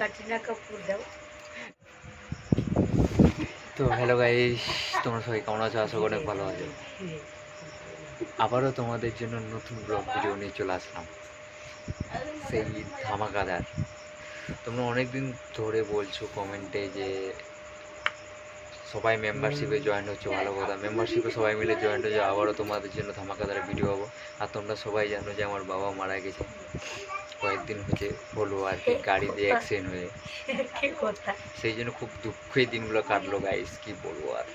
কাটরিনা কাপুর দাও। তো hello guys তোমরা সবাই কেমন আছো? আশা করি অনেক ভালো আছো। আবারও তোমাদের জন্য নতুন ব্লগ ভিডিও নিয়ে চলে আসলাম। সেই ধামাকাদার। তোমরা অনেক দিন ধরে বলছো কমেন্টে যে সবাই মেম্বারশিপে জয়েন হচ্ছে ভালো কথা। মেম্বারশিপে সবাই মিলে জয়েন হচ্ছে আবারও তোমাদের জন্য ধামাকাদার ভিডিও হব আর তোমরা সবাই জানো যে আমার বাবা মারা গেছে। কয়েকদিন হচ্ছে হলো আর কি গাড়ি দিয়ে অ্যাক্সিডেন্ট হয়ে। সেই জন্য খুব দুঃখের দিনগুলো কাটলো গাইস কি বলব আর।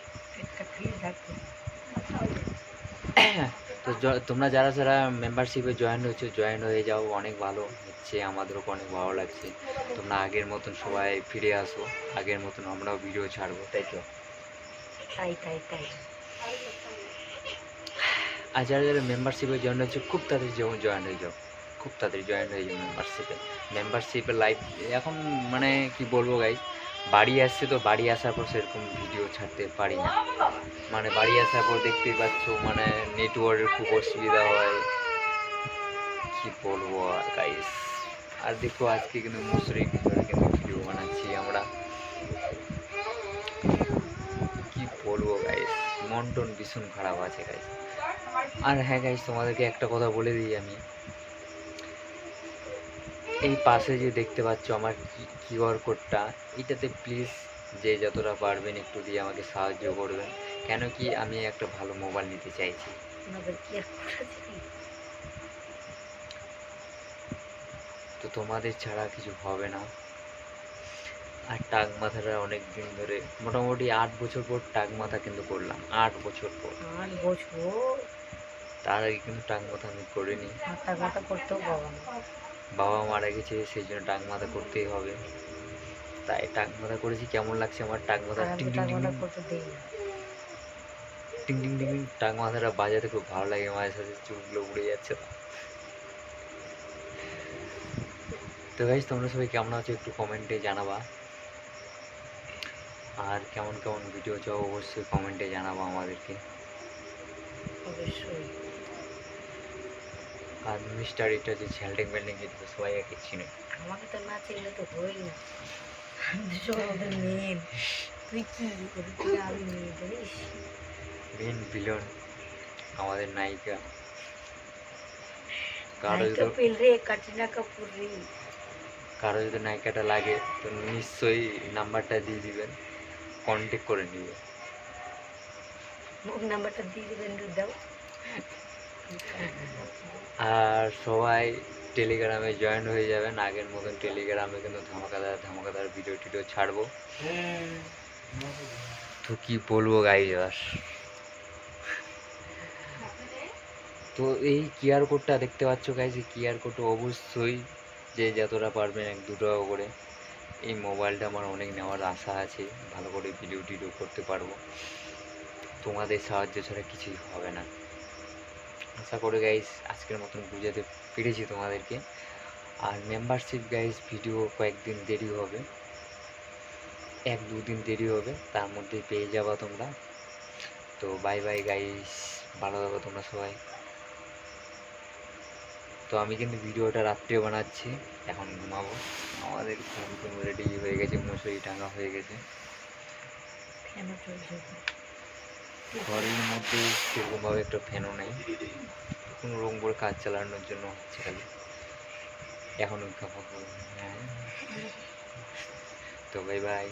তো তোমরা যারা যারা মেম্বারশিপে জয়েন হয়েছো জয়েন হয়ে যাও অনেক ভালো হচ্ছে আমাদেরও অনেক ভালো লাগছে। তোমরা আগের মতন সবাই ফিরে আসো আগের মতন আমরাও ভিডিও ছাড়বো তাই তো? তাই তাই তাই। আর যারা যারা মেম্বারশিপে জয়েন হচ্ছে খুব তাড়াতাড়ি জয়েন হয়ে যাও। খুব তাড়াতাড়ি জয়েন হয়ে যাও মেম্বারশিপে মেম্বারশিপে লাইভ এখন মানে কি বলব গাইজ বাড়ি আসছে তো বাড়ি আসার পর সেরকম ভিডিও ছাড়তে পারি না। মানে বাড়ি আসার পর দেখতেই পাচ্ছ মানে নেটওয়ার্কের খুব অসুবিধা হয়। কি বলব আর গাইস আর দেখো আজকে কিন্তু মুসুরির কিন্তু ভিডিও বানাচ্ছি আমরা। কি বলব গাইস মন টন ভীষণ খারাপ আছে গাইস আর হ্যাঁ গাইস তোমাদেরকে একটা কথা বলে দিই আমি। এই পাশে যে দেখতে পাচ্ছ আমার কিউআর কোডটা এটাতে প্লিজ যে যতটা পারবেন একটু দিয়ে আমাকে সাহায্য করবেন। কেন কি আমি একটা ভালো মোবাইল নিতে চাইছি। তো তোমাদের ছাড়া কিছু হবে না। আর টাক মাথাটা অনেক দিন ধরে মোটামুটি আট বছর পর টাক মাথা কিন্তু করলাম আট বছর পর। আর বছর? তার আগে কিন্তু টাক মাথা আমি করিনি। মাথা করতেও পাবো না। বাবা মারা গেছে সেই জন্য টাক মাথা করতেই হবে। তাই টাক মাথা করেছি কেমন লাগছে আমার টাক মাথা? টিং টিং টিং টিং। টিং টিং টাক মাথাটা বাজাতে খুব ভালো লাগে মাঝে সাথে চুলগুলো উড়ে যাচ্ছে তো তো গাইজ তোমরা সবাই কেমন আছো একটু কমেন্টে জানাবা। আর কেমন কেমন ভিডিও চাও অবশ্যই কমেন্টে জানাবা আমাদেরকে। অবশ্যই। আর মিস্টার এটা যে ঝ্যালটেং বেল্ডিং তো সবাই একে চিনে আমাকে তো না চিনলে তো হই না। আমি তো ওদের মেয়ে তুই কি ওদের আমি মেয়ে জানিস মেন ভিলন আমাদের নায়িকা। কারও রে কাটরিনা কাপুর রে। কারও যদি নায়িকাটা লাগে তো নিশ্চয়ই নাম্বারটা দিয়ে দিবেন। কন্ট্যাক্ট করে নিবে। নাম্বারটা দিয়ে দিবেন দাও। আর সবাই টেলিগ্রামে জয়েন হয়ে যাবেন। আগের মতন টেলিগ্রামে কিন্তু ধামাকাদার ধামাকাদার ভিডিও টিডিও ছাড়বো। তো কি বলব গাইজ আর তো এই কিউআর কোডটা দেখতে পাচ্ছ গাইজ এই কিউআর কোডটা অবশ্যই যে যতটা পারবেন এক টাকা করে। এই মোবাইলটা আমার অনেক নেওয়ার আশা আছে, ভালো করে ভিডিও টিডিও করতে পারব। তোমাদের সাহায্য ছাড়া কিছুই হবে না। আশা করি গাইজ আজকের মতন বুঝাতে পেরেছি তোমাদেরকে। আর মেম্বারশিপ গাইজ ভিডিও কয়েকদিন দেরি হবে। এক দুদিন দেরি হবে, তার মধ্যে পেয়ে যাবা তোমরা। তো বাই বাই গাইস ভালো থাকো তোমরা সবাই। তো আমি কিন্তু ভিডিওটা রাত্রে বানাচ্ছি, এখন ঘুমাবো। আমাদের ঘুম টুম রেডি হয়ে গেছে, মশারি টাঙা হয়ে গেছে। কেন চলছে? ঘরের মধ্যে সেরকমভাবে একটা ফ্যানও নেই। কোনো রকম করে কাজ চালানোর জন্য হচ্ছে খালি। এখন হ্যাঁ। তো বাই বাই